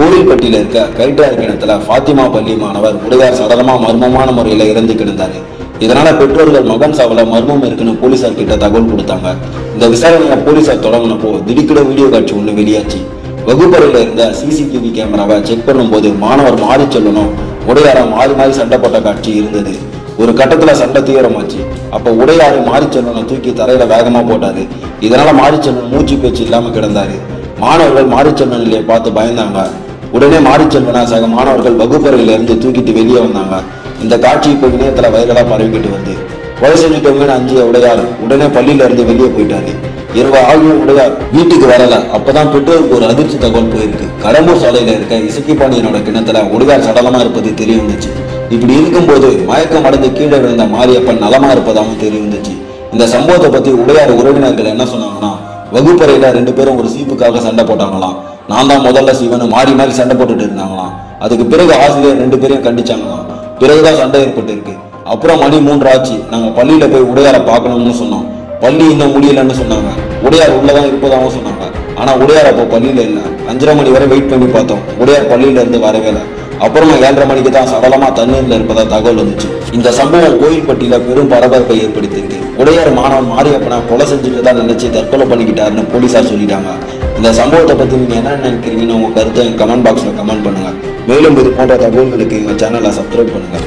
கோவில்பட்டியில் இருக்க கைட்டார் கிணத்துல ஃபாத்திமா பள்ளி மாணவர் உடையார் சடலமா மர்மமான முறையில இறந்து கிடந்தாரு. இதனால பெற்றோர்கள் மகன் சாவல மர்மம் இருக்குன்னு போலீசார் கிட்ட தகவல் கொடுத்தாங்க. இந்த விசாரணையை போலீசார் தொடங்கினப்போ திடுக்கிட வீடியோ காட்சி ஒன்று வெளியாச்சு. வகுப்பறையில் இருந்த சிசிடிவி கேமராவை செக் பண்ணும்போது மாணவர் மாறி செல்லணும். உடையாரம் மாறி மாறி சண்டை போட்ட காட்சி இருந்தது. ஒரு கட்டத்துல சண்டை தீவிரமாச்சு. அப்போ உடையாறு மாரிச்செல்வனை தூக்கி தரையில வேகமா போட்டாரு. இதனால மாரிச்செல்வன் மூச்சு பேச்சு இல்லாம கிடந்தாரு. மாணவர்கள் மாரிச்செல்வன் நிலையை பார்த்து பயந்தாங்க. உடனே மாரிச்செல்வனை சக மாணவர்கள் வகுப்பறையில இருந்து தூக்கிட்டு வெளியே வந்தாங்க. இந்த காட்சி இப்போ இணையத்துல வைரலா பரவிக்கிட்டு வந்து. கொலை செஞ்சுட்டவங்கன்னு அஞ்சிய உடையார் உடனே பள்ளியில இருந்து வெளியே போயிட்டாரு. இரவு ஆகியும் உடையார் வீட்டுக்கு வரல. அப்பதான் பெற்றோருக்கு ஒரு அதிர்ச்சி தகவல் போயிருக்கு. கடம்பூர் சாலையில இருக்க இசக்கிப்பாண்டியனோட கிணத்துல உடையார் சடலமா இருப்பது தெரிய வந்துச்சு இப்படி இருக்கும்போது மயக்கம் அடைந்து கீழே விழுந்த மாரியப்பன் நலமா இருப்பதாகவும் தெரிய வந்துச்சு இந்த சம்பவத்தை பத்தி உடையார் உறவினர்கள் என்ன சொன்னாங்கன்னா வகுப்பறையில ரெண்டு பேரும் ஒரு சீப்புக்காக சண்டை போட்டாங்களாம். நான் தான் முதல்ல சிவனு மாறி மாறி சண்டை போட்டுட்டு இருந்தாங்களாம். அதுக்கு பிறகு ஆசிரியர் ரெண்டு பேரையும் கண்டிச்சாங்களாம். பிறகுதான் சண்டை ஏற்பட்டு இருக்கு அப்புறம் மணி மூன்று ஆச்சு நாங்க பள்ளியில போய் உடையார பார்க்கணும்னு சொன்னோம். பள்ளி இன்னும் முடியலன்னு சொன்னாங்க. உடையார் உள்ளதான் இருப்பதாகவும் சொன்னாங்க. ஆனா உடையார் அப்போ பள்ளியில இல்ல. அஞ்சரை மணி வரை வெயிட் பண்ணி பார்த்தோம். உடையார் பள்ளியில இருந்து வரவே இல்லை. அப்புறமா ஏழரை மணிக்கு தான் சடலமா தண்ணீர்ல இருப்பதா தகவல் வந்துச்சு. இந்த சம்பவம் கோயில்பட்டியில பெரும் பரபரப்பை ஏற்படுத்தியிருக்கு. உடையார் மாணவன் மாரியப்பனை கொலை செஞ்சுட்டு தான் நினைச்சு தற்கொலை பண்ணிக்கிட்டாருன்னு போலீசார் சொல்லிட்டாங்க. இந்த சம்பவத்தை பற்றி நீங்கள் என்ன நினைக்கிறீங்கன்னு உங்கள் கருத்தை கமெண்ட் பாக்ஸில் கமெண்ட் பண்ணுங்க. மேலும் இது போன்ற தகவல்களுக்கு எங்கள் சேனலை சப்ஸ்கிரைப் பண்ணுங்கள்